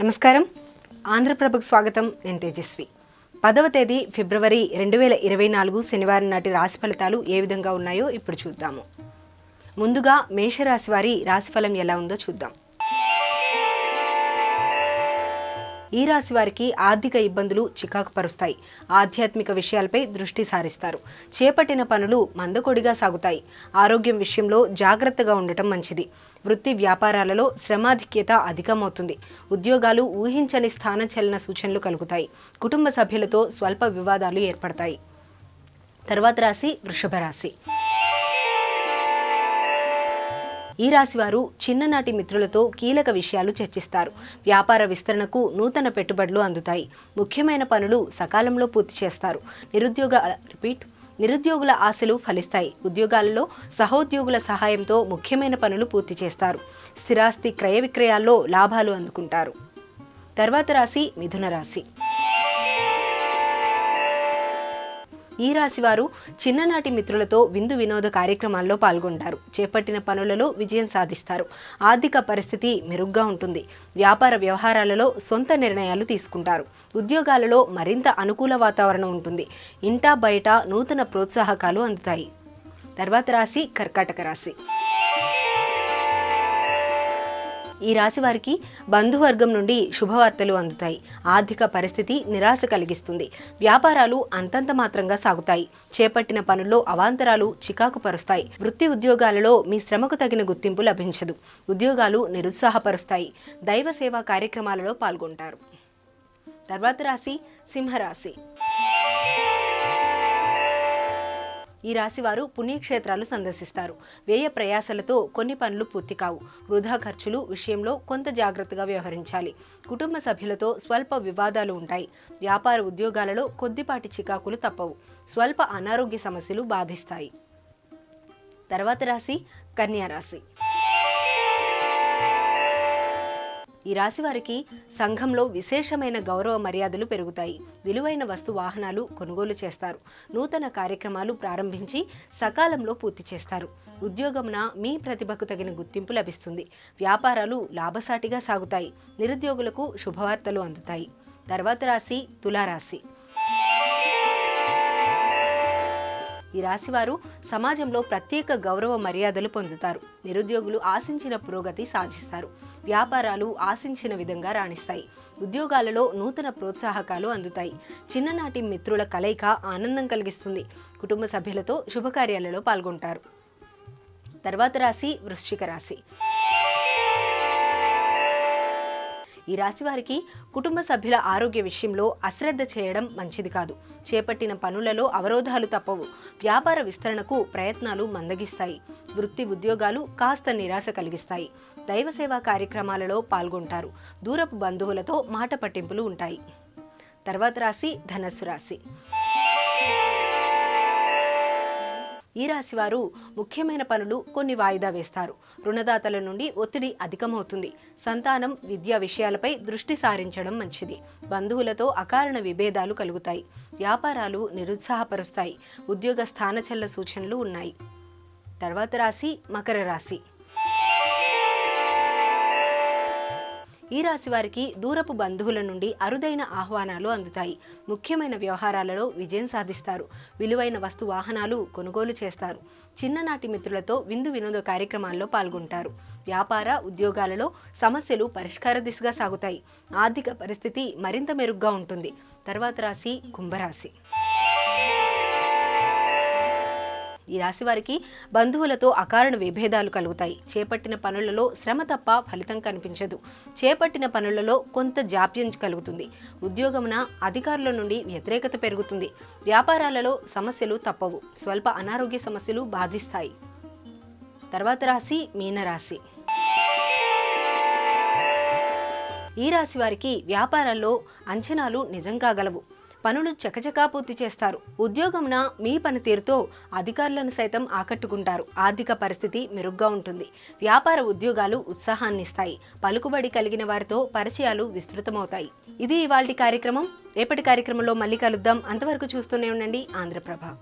నమస్కారం. ఆంధ్రప్రభకు స్వాగతం. నేను తేజస్వి. పదవ తేదీ ఫిబ్రవరి రెండు వేల ఇరవై నాలుగు శనివారం నాటి రాశి ఫలితాలు ఏ విధంగా ఉన్నాయో ఇప్పుడు చూద్దాము. ముందుగా మేషరాశి వారి రాశిఫలం ఎలా ఉందో చూద్దాం. ఈ రాశి వారికి ఆర్థిక ఇబ్బందులు చికాకు పరుస్తాయి ఆధ్యాత్మిక విషయాలపై దృష్టి సారిస్తారు. చేపట్టిన పనులు మందకొడిగా సాగుతాయి. ఆరోగ్యం విషయంలో జాగ్రత్తగా ఉండటం మంచిది. వృత్తి వ్యాపారాలలో శ్రమాధిక్యత అధికమవుతుంది. ఉద్యోగాలు ఊహించని స్థానచలన సూచనలు కలుగుతాయి. కుటుంబ సభ్యులతో స్వల్ప వివాదాలు ఏర్పడతాయి. తర్వాత రాశి వృషభ రాశి. ఈ రాశి వారు చిన్ననాటి మిత్రులతో కీలక విషయాలు చర్చిస్తారు. వ్యాపార విస్తరణకు నూతన పెట్టుబడులు అందుతాయి. ముఖ్యమైన పనులు సకాలంలో పూర్తి చేస్తారు. నిరుద్యోగ రిపీట్ నిరుద్యోగుల ఆశలు ఫలిస్తాయి. ఉద్యోగాలలో సహోద్యోగుల సహాయంతో ముఖ్యమైన పనులు పూర్తి చేస్తారు. స్థిరాస్తి క్రయ విక్రయాల్లో లాభాలు అందుకుంటారు. తర్వాత రాశి మిథున రాశి. ఈ రాశి వారు చిన్ననాటి మిత్రులతో విందు వినోద కార్యక్రమాల్లో పాల్గొంటారు. చేపట్టిన పనులలో విజయం సాధిస్తారు. ఆర్థిక పరిస్థితి మెరుగ్గా ఉంటుంది. వ్యాపార వ్యవహారాలలో సొంత నిర్ణయాలు తీసుకుంటారు. ఉద్యోగాలలో మరింత అనుకూల వాతావరణం ఉంటుంది. ఇంటా బయట నూతన ప్రోత్సాహకాలు అందుతాయి. తర్వాత రాశి కర్కాటక రాశి. ఈ రాశి వారికి బంధువర్గం నుండి శుభవార్తలు అందుతాయి. ఆర్థిక పరిస్థితి నిరాశ కలిగిస్తుంది. వ్యాపారాలు అంతంత మాత్రంగా సాగుతాయి. చేపట్టిన పనుల్లో అవాంతరాలు చికాకు పరుస్తాయి. వృత్తి ఉద్యోగాలలో మీ శ్రమకు తగిన గుర్తింపు లభించదు. ఉద్యోగాలు నిరుత్సాహపరుస్తాయి. దైవ సేవా కార్యక్రమాలలో పాల్గొంటారు. తర్వాత రాశి సింహరాశి. ఈ రాశి వారు పుణ్యక్షేత్రాలు సందర్శిస్తారు. వ్యయ ప్రయాసలతో కొన్ని పనులు పూర్తి కావు. వృధా ఖర్చులు విషయంలో కొంత జాగ్రత్తగా వ్యవహరించాలి. కుటుంబ సభ్యులతో స్వల్ప వివాదాలు ఉంటాయి. వ్యాపార ఉద్యోగాలలో కొద్దిపాటి చికాకులు తప్పవు. స్వల్ప అనారోగ్య సమస్యలు బాధిస్తాయి. తర్వాత రాశి కన్యా రాశి. ఈ రాశి వారికి సంఘంలో విశేషమైన గౌరవ మర్యాదలు పెరుగుతాయి. విలువైన వస్తు వాహనాలు కొనుగోలు చేస్తారు. నూతన కార్యక్రమాలు ప్రారంభించి సకాలంలో పూర్తి చేస్తారు. ఉద్యోగమున మీ ప్రతిభకు తగిన గుర్తింపు లభిస్తుంది. వ్యాపారాలు లాభసాటిగా సాగుతాయి. నిరుద్యోగులకు శుభవార్తలు అందుతాయి. తర్వాత రాశి తులారాశి. రాశివారు సమాజంలో ప్రత్యేక గౌరవ మర్యాదలు పొందుతారు. నిరుద్యోగులు ఆశించిన పురోగతి సాధిస్తారు. వ్యాపారాలు ఆశించిన విధంగా రాణిస్తాయి. ఉద్యోగాలలో నూతన ప్రోత్సాహకాలు అందుతాయి. చిన్ననాటి మిత్రుల కలయిక ఆనందం కలిగిస్తుంది. కుటుంబ సభ్యులతో శుభకార్యాలలో పాల్గొంటారు. తర్వాత రాశి వృశ్చిక రాశి. ఈ రాశి వారికి కుటుంబ సభ్యుల ఆరోగ్య విషయంలో అశ్రద్ధ చేయడం మంచిది కాదు. చేపట్టిన పనులలో అవరోధాలు తప్పవు. వ్యాపార విస్తరణకు ప్రయత్నాలు మందగిస్తాయి. వృత్తి ఉద్యోగాలు కాస్త నిరాశ కలిగిస్తాయి. దైవ సేవా కార్యక్రమాలలో పాల్గొంటారు. దూరపు బంధువులతో మాట పట్టింపులు ఉంటాయి. తర్వాత రాశి ధనస్సు రాశి. ఈ రాశి వారు ముఖ్యమైన పనులు కొన్ని వాయిదా వేస్తారు. రుణదాతల నుండి ఒత్తిడి అధికమవుతుంది. సంతానం విద్యా విషయాలపై దృష్టి సారించడం మంచిది. బంధువులతో అకారణ విభేదాలు కలుగుతాయి. వ్యాపారాలు నిరుత్సాహపరుస్తాయి. ఉద్యోగ స్థానచల్ల సూచనలు ఉన్నాయి. తర్వాత రాశి మకర రాశి. ఈ రాశి వారికి దూరపు బంధువుల నుండి అరుదైన ఆహ్వానాలు అందుతాయి. ముఖ్యమైన వ్యవహారాలలో విజయం సాధిస్తారు. విలువైన వస్తు వాహనాలు కొనుగోలు చేస్తారు. చిన్ననాటి మిత్రులతో విందు వినోద కార్యక్రమాల్లో పాల్గొంటారు. వ్యాపార ఉద్యోగాలలో సమస్యలు పరిష్కార దిశగా సాగుతాయి. ఆర్థిక పరిస్థితి మరింత మెరుగ్గా ఉంటుంది. తర్వాత రాశి కుంభరాశి. ఈ రాశి వారికి బంధువులతో అకారణ విభేదాలు కలుగుతాయి. చేపట్టిన పనులలో శ్రమ తప్ప ఫలితం కనిపించదు. చేపట్టిన పనులలో కొంత జాప్యం కలుగుతుంది. ఉద్యోగమున అధికారుల నుండి వ్యతిరేకత పెరుగుతుంది. వ్యాపారాలలో సమస్యలు తప్పవు. స్వల్ప అనారోగ్య సమస్యలు బాధిస్తాయి. తర్వాత రాశి మీనరాశి. ఈ రాశి వారికి వ్యాపారాల్లో అంచనాలు నిజం కాగలవు పనులు చకచకా పూర్తి చేస్తారు. ఉద్యోగంన మీ పనితీరుతో అధికారులను సైతం ఆకట్టుకుంటారు. ఆర్థిక పరిస్థితి మెరుగ్గా ఉంటుంది. వ్యాపార ఉద్యోగాలు ఉత్సాహాన్నిస్తాయి. పలుకుబడి కలిగిన వారితో పరిచయాలు విస్తృతమవుతాయి. ఇది ఇవాళ కార్యక్రమం. రేపటి కార్యక్రమంలో మళ్ళీ కలుద్దాం. అంతవరకు చూస్తూనే ఉండండి. ఆంధ్రప్రభ.